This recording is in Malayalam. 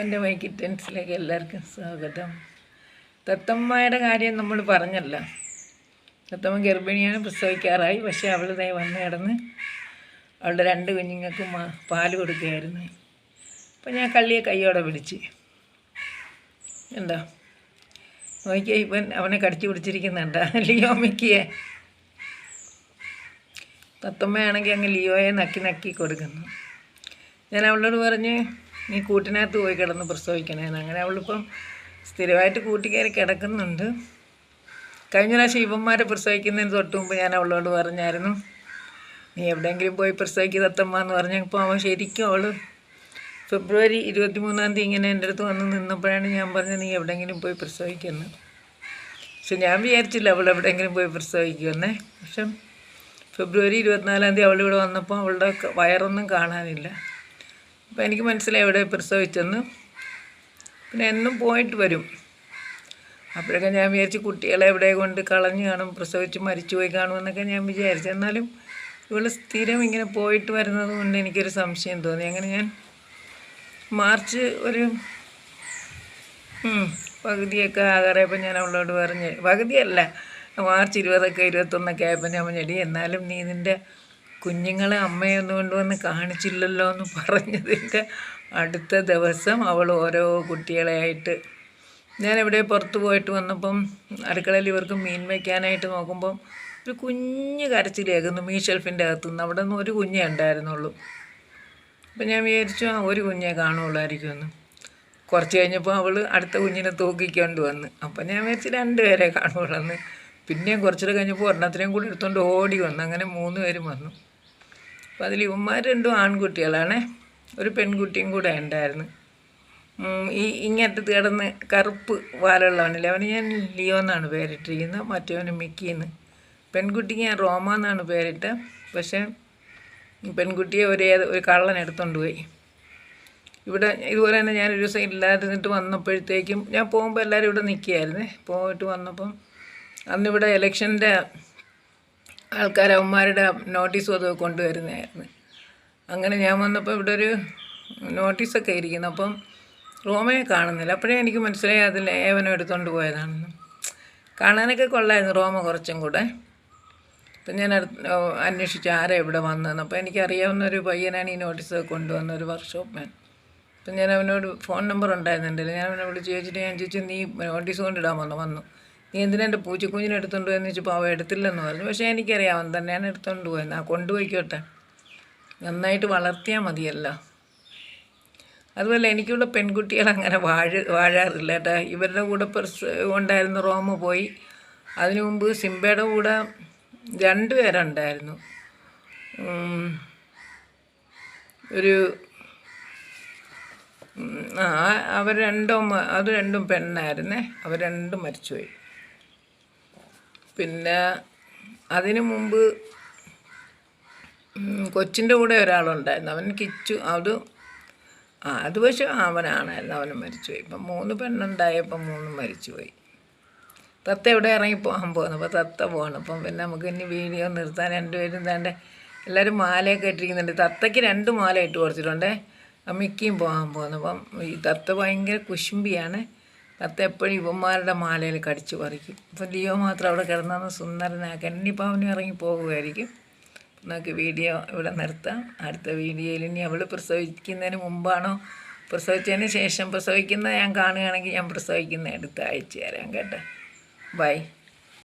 എന്റെ മൈ കിറ്റൻസിലേക്ക് എല്ലാവർക്കും സ്വാഗതം. തത്തമ്മയുടെ കാര്യം നമ്മൾ പറഞ്ഞല്ല. തത്തമ്മ ഗർഭിണിയാണ് പ്രസവിക്കാറായി. പക്ഷേ അവൾ ദേ വന്ന് കിടന്ന് അവളുടെ രണ്ട് കുഞ്ഞുങ്ങൾക്ക് പാൽ കൊടുക്കുകയായിരുന്നു. അപ്പം ഞാൻ കള്ളിയെ കൈയോടെ പിടിച്ച്. എന്താ? നോക്കിയാൽ ഇവൻ അവനെ കടിച്ചു പിടിച്ചിരിക്കുന്നുണ്ട്. ലിയോ മിക്കിയെ തത്തമ്മയാണെങ്കിൽ അങ്ങ് ലിയോയെ നക്കി നക്കി കൊടുക്കുന്നു. ഞാൻ അവളോട് പറഞ്ഞ് നീ കൂട്ടിനകത്ത് പോയി കിടന്ന് പ്രസവിക്കണേന്ന്. അങ്ങനെ അവളിപ്പം സ്ഥിരമായിട്ട് കൂട്ടി കയറി കിടക്കുന്നുണ്ട്. കഴിഞ്ഞ പ്രാവശ്യം ഇവന്മാരെ പ്രസവിക്കുന്നതിന് തൊട്ട് മുമ്പ് ഞാൻ അവളോട് പറഞ്ഞായിരുന്നു നീ എവിടെയെങ്കിലും പോയി പ്രസവിക്കുക തത്തമ്മ എന്ന് പറഞ്ഞപ്പോൾ അവൻ ശരിക്കും അവൾ ഫെബ്രുവരി ഇരുപത്തി മൂന്നാം തീയതി ഇങ്ങനെ എന്റെ അടുത്ത് വന്ന് നിന്നപ്പോഴാണ് ഞാൻ പറഞ്ഞത് നീ എവിടെയെങ്കിലും പോയി പ്രസവിക്കുന്നത് പക്ഷെ ഞാൻ വിചാരിച്ചില്ല അവൾ എവിടെയെങ്കിലും പോയി പ്രസവിക്കുമെന്നേ. പക്ഷെ ഫെബ്രുവരി ഇരുപത്തിനാലാം തീയതി അവളിവിടെ വന്നപ്പോൾ അവളുടെ വയറൊന്നും കാണാനില്ല. അപ്പോൾ എനിക്ക് മനസ്സിലായി എവിടെ പ്രസവിച്ചെന്ന് പിന്നെ എന്നും പോയിട്ട് വരും. അപ്പോഴൊക്കെ ഞാൻ വിചാരിച്ചു കുട്ടികളെ എവിടെ കൊണ്ട് കളഞ്ഞു കാണും പ്രസവിച്ച് മരിച്ചു പോയി കാണുമെന്നൊക്കെ ഞാൻ വിചാരിച്ചു. എന്നാലും ഇവൾ സ്ഥിരം ഇങ്ങനെ പോയിട്ട് വരുന്നത് കൊണ്ട് എനിക്കൊരു സംശയം തോന്നി. അങ്ങനെ ഞാൻ മാർച്ച് ഒരു പകുതിയൊക്കെ ആകാറായപ്പോൾ ഞാൻ അവളോട് പറഞ്ഞ് പകുതിയല്ല മാർച്ച് ഇരുപതൊക്കെ ഇരുപത്തൊന്നൊക്കെ ആയപ്പോൾ ഞാൻ പറഞ്ഞു എടി എന്നാലും നീ നിന്റെ കുഞ്ഞുങ്ങളെ അമ്മയൊന്നും കൊണ്ടുവന്ന് കാണിച്ചില്ലല്ലോ എന്ന് പറഞ്ഞതിന്റെ അടുത്ത ദിവസം അവൾ ഓരോ കുട്ടികളെയായിട്ട് ഞാൻ എവിടെ പുറത്ത് പോയിട്ട് വന്നപ്പം അടുക്കളയിൽ ഇവർക്ക് മീൻ വയ്ക്കാനായിട്ട് നോക്കുമ്പം ഒരു കുഞ്ഞ് കരച്ചിൽ കേൾക്കുന്നു മീൻ ഷെൽഫിന്റെ അകത്തുനിന്ന്. അവിടെ നിന്ന് ഒരു കുഞ്ഞേ ഉണ്ടായിരുന്നുള്ളൂ. അപ്പം ഞാൻ വിചാരിച്ചു ആ ഒരു കുഞ്ഞേ കാണുള്ളായിരിക്കുമെന്ന് കുറച്ച് കഴിഞ്ഞപ്പോൾ അവൾ അടുത്ത കുഞ്ഞിനെ തൂക്കിക്കൊണ്ട് വന്ന്. അപ്പം ഞാൻ വിചാരിച്ച് രണ്ട് പേരെ കാണുള്ളൂ പിന്നെയും കുറച്ചുകൂടെ കഴിഞ്ഞപ്പോൾ ഒരെണ്ണത്തിനെയും കൂടി എടുത്തുകൊണ്ട് ഓടി വന്നു. അങ്ങനെ മൂന്ന് പേരും വന്നു. അപ്പം അതിൽ ഇവന്മാർ രണ്ടും ആൺകുട്ടികളാണേ. ഒരു പെൺകുട്ടിയും കൂടെ ഉണ്ടായിരുന്നു. ഈ ഇങ്ങറ്റത്ത് കിടന്ന് കറുപ്പ് വാലുള്ളവനല്ലേ? അവന് ഞാൻ ലിയോ എന്നാണ് പേരിട്ടിരിക്കുന്നത്. മറ്റവന് മിക്കിന്ന് പെൺകുട്ടിക്ക് ഞാൻ റോമ എന്നാണ് പേരിട്ട് പക്ഷേ പെൺകുട്ടിയെ ഒരേ ഒരു കള്ളൻ എടുത്തുകൊണ്ട് പോയി. ഇവിടെ ഇതുപോലെ തന്നെ ഞാൻ ഒരു ദിവസം ഇല്ലാതിരുന്നിട്ട് വന്നപ്പോഴത്തേക്കും ഞാൻ പോകുമ്പോൾ എല്ലാവരും ഇവിടെ നിൽക്കുകയായിരുന്നേ. പോയിട്ട് വന്നപ്പം അന്നിവിടെ ഇലക്ഷന്റെ ആൾക്കാർ അവന്മാരുടെ നോട്ടീസും അത് കൊണ്ടുവരുന്നതായിരുന്നു. അങ്ങനെ ഞാൻ വന്നപ്പോൾ ഇവിടെ ഒരു നോട്ടീസൊക്കെ ഇരിക്കുന്നു. അപ്പം റോമയെ കാണുന്നില്ല. അപ്പോഴേ എനിക്ക് മനസ്സിലായി അതിൽ ഏവനം എടുത്തുകൊണ്ട് പോയതാണെന്ന്. കാണാനൊക്കെ കൊള്ളായിരുന്നു റോമ കുറച്ചും കൂടെ. അപ്പം ഞാൻ അന്വേഷിച്ചു ആരാ ഇവിടെ വന്നതെന്ന്. അപ്പോൾ എനിക്കറിയാവുന്ന ഒരു പയ്യനാണ് ഈ നോട്ടീസ് കൊണ്ടുവന്ന ഒരു വർക്ക്ഷോപ്പ് മാൻ അപ്പം ഞാൻ അവനോട് ഫോൺ നമ്പർ ഉണ്ടായിരുന്നുണ്ടല്ലോ. ഞാൻ അവനെ വിളിച്ച് ചോദിച്ചിട്ട് ഞാൻ ചോദിച്ചു നീ നോട്ടീസ് കൊണ്ടിടാൻ വന്നു? വന്നു. നീ എന്തിനാ എന്റെ പൂച്ചക്കുഞ്ഞിനെ എടുത്തുകൊണ്ട് പോയെന്ന് ചോദിച്ചപ്പോൾ അവ എടുത്തില്ലെന്ന് പറഞ്ഞു. പക്ഷേ എനിക്കറിയാം അവൻ തന്നെയാണ് എടുത്തുകൊണ്ട് പോയെന്ന്. ആ കൊണ്ടുപോയിക്കോട്ടെ. നന്നായിട്ട് വളർത്തിയാൽ മതിയല്ലോ. അതുപോലെ എനിക്കുള്ള പെൺകുട്ടികൾ അങ്ങനെ വാഴ വാഴാറില്ല കേട്ടോ. ഇവരുടെ കൂടെ പ്രസ് ഉണ്ടായിരുന്ന റോമ പോയി. അതിനു മുമ്പ് സിംബയുടെ കൂടെ രണ്ട് പേരുണ്ടായിരുന്നു. ഉം, ഒരു ആ അവർ രണ്ടും അത് രണ്ടും പെണ്ണായിരുന്നേ. അവർ രണ്ടും മരിച്ചുപോയി. പിന്നെ അതിനു മുമ്പ് കൊച്ചിന്റെ കൂടെ ഒരാളുണ്ടായിരുന്നു. അവൻ കിച്ചു അത് ആ അത് പക്ഷെ അവനാണായിരുന്നു. അവന് മരിച്ചുപോയി. ഇപ്പം മൂന്ന് പെണ്ണുണ്ടായപ്പം മൂന്നും മരിച്ചുപോയി. തത്ത എവിടെ ഇറങ്ങി പോകാൻ പോകുന്നു അപ്പോൾ തത്ത പോകണം അപ്പം പിന്നെ നമുക്ക് ഇനി വീഡിയോ നിർത്താൻ രണ്ടുപേരും തേണ്ട എല്ലാവരും മാലയൊക്കെ ഇട്ടിരിക്കുന്നുണ്ട്. തത്തയ്ക്ക് രണ്ട് മാല ഇട്ട് കൊടുത്തിട്ടുണ്ടേ. മിക്കിയും പോകാൻ പോകുന്നു അപ്പം ഈ തത്ത ഭയങ്കര കുശുംബിയാണ് തത്ത എപ്പോഴും ഇവന്മാരുടെ മാലയിൽ കടിച്ചു പറിക്കും. അപ്പം ലിയോ മാത്രം അവിടെ കിടന്നു സുന്ദരനാക്കാൻ. ഇനിയിപ്പോൾ ഇറങ്ങി പോകുമായിരിക്കും. നമുക്ക് വീഡിയോ ഇവിടെ നിർത്താം. അടുത്ത വീഡിയോയിൽ ഇനി അവൾ പ്രസവിക്കുന്നതിന് മുമ്പാണോ? പ്രസവിച്ചതിന് ശേഷം പ്രസവിക്കുന്നത് ഞാൻ കാണുകയാണെങ്കിൽ ഞാൻ പ്രസവിക്കുന്ന എടുത്ത് അയച്ചു തരാം കേട്ടോ. ബൈ.